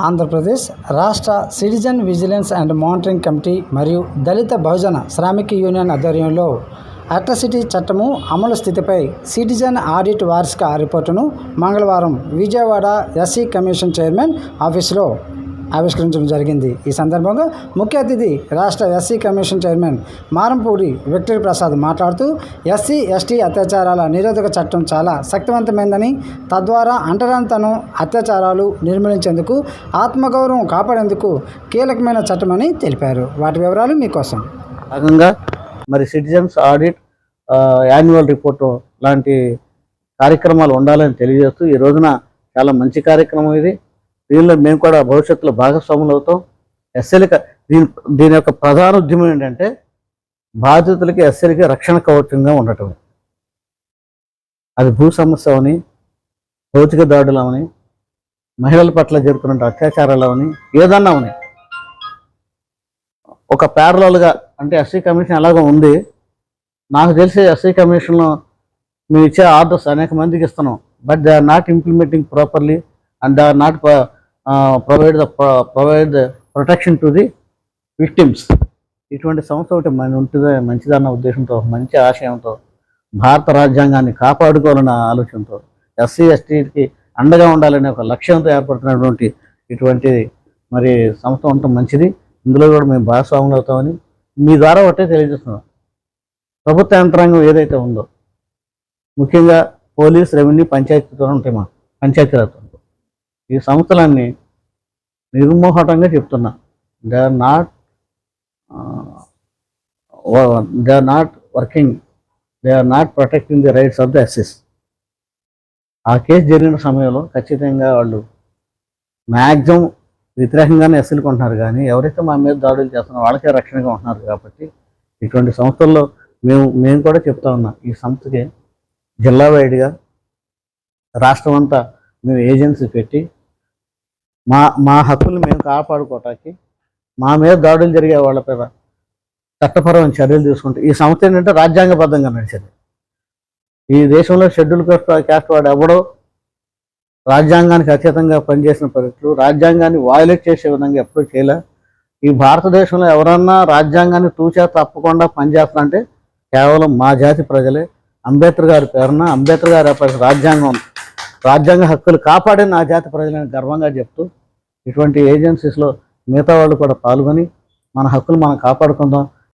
ఆంధ్రప్రదేశ్ రాష్ట్ర citizen vigilance and monitoring committee మరియు దళిత బహుజన శ్రామిక యూనియన్ ఆధ్వర్యంలో అట్రసిటీ చట్టము అమలు స్థితిపై సిటిజన్ ఆడిట్ వార్షిక రిపోర్టును మంగళవారం విజయవాడ ఎస్సీ కమిషన్ చైర్మన్ ఆఫీసులో ఆవిష్కరించడం జరిగింది. ఈ సందర్భంగా ముఖ్య అతిథి రాష్ట్ర SC commission chairman Marampudi Victory Prasad మాట్లాడుతూ ఎస్సీ ఎస్టీ అత్యాచారాల నిరోధక చట్టం చాలా శక్తివంతమైందని తద్వారా అంటరానితనం అత్యాచారాలు నిర్మూలించేందుకు ఆత్మగౌరవం కాపాడేందుకు కీలకమైన చట్టమని తెలిపారు. వాటి వివరాలు మీకోసం. భాగంగా మరి సిటిజన్స్ ఆడిట్ యాన్యువల్ రిపోర్టు లాంటి కార్యక్రమాలు ఉండాలని తెలియజేస్తూ ఈ రోజున చాలా మంచి కార్యక్రమం ఇది. దీనిలో మేము కూడా భవిష్యత్తులో భాగస్వాములు అవుతాం. ఎస్ఎల్కి దీని దీని యొక్క ప్రధాన ఉద్యమం ఏంటంటే బాధితులకి ఎస్ఎల్కి రక్షణ కవచంగా ఉండటం. అది భూ సమస్య అవని భౌతిక దాడులు అవని మహిళల పట్ల జరుగుతున్న అత్యాచారాలు అవని ఏదన్నా అవని ఒక ప్యారలల్గా అంటే ఎస్సీ కమిషన్ ఎలాగో ఉంది. నాకు తెలిసి ఎస్సీ కమిషన్లో మేము ఇచ్చే ఆర్డర్స్ అనేక మందికి ఇస్తున్నాం. But they are not implementing properly and they are not provide the provide the protection to the victims. ఇటువంటి సంస్థ ఒకటి మన ఉంటుంది మంచిదన్న ఉద్దేశంతో మంచి ఆశయంతో భారత రాజ్యాంగాన్ని కాపాడుకోవాలన్న ఆలోచనతో ఎస్సీ ఎస్టీకి అండగా ఉండాలనే ఒక లక్ష్యంతో ఏర్పడుతున్నటువంటి ఇటువంటి మరి సంస్థ ఉండటం మంచిది. ఇందులో కూడా మేము భాగస్వాములు అవుతామని మీ ద్వారా ఒకటే తెలియజేస్తున్నాం. ప్రభుత్వ యంత్రాంగం ఏదైతే ఉందో ముఖ్యంగా పోలీస్ రెవెన్యూ పంచాయతీతో ఉంటాయి మా పంచాయతీరాజ్తో ఈ సంస్థలన్నీ నిర్మోహటంగా చెప్తున్నా. They are not they are not working they are not protecting the rights of the అసిస్ ఆ కేసు జరిగిన సమయంలో ఖచ్చితంగా వాళ్ళు మ్యాక్సిమం వ్యతిరేకంగానే ఎస్సులుకుంటున్నారు కానీ ఎవరైతే మా మీద దాడులు చేస్తున్నారో వాళ్ళకే రక్షణగా ఉంటున్నారు కాబట్టి ఇటువంటి సంస్థల్లో మేము మేము కూడా చెప్తా ఉన్నాం ఈ సంస్థకి జిల్లా వైడ్గా రాష్ట్రం అంతా మేము ఏజెన్సీ పెట్టి మా మా హక్కుల్ని మేము కాపాడుకోవటానికి మా మీద దాడులు జరిగే వాళ్ళ మీద చట్టపరమైన చర్యలు తీసుకుంటే ఈ సంస్థ ఏంటంటే రాజ్యాంగబద్ధంగా నడిచేది. ఈ దేశంలో షెడ్యూల్ కాస్ట్ క్యాస్ట్ వాడు ఎవడో రాజ్యాంగానికి అతీతంగా పనిచేసిన పరిస్థితులు రాజ్యాంగాన్ని వాయులేట్ చేసే విధంగా ఎప్పుడూ చేయలే. ఈ భారతదేశంలో ఎవరన్నా రాజ్యాంగాన్ని తూచా తప్పకుండా పనిచేస్తారంటే కేవలం మా జాతి ప్రజలే. అంబేద్కర్ గారి పేరున అంబేద్కర్ గారి రాజ్యాంగం రాజ్యాంగ హక్కులు కాపాడిన నా జాతి ప్రజలని గర్వంగా చెప్తూ ఇటువంటి ఏజెన్సీస్లో మిగతా వాళ్ళు కూడా పాల్గొని మన హక్కులు మనం కాపాడుకుందాం.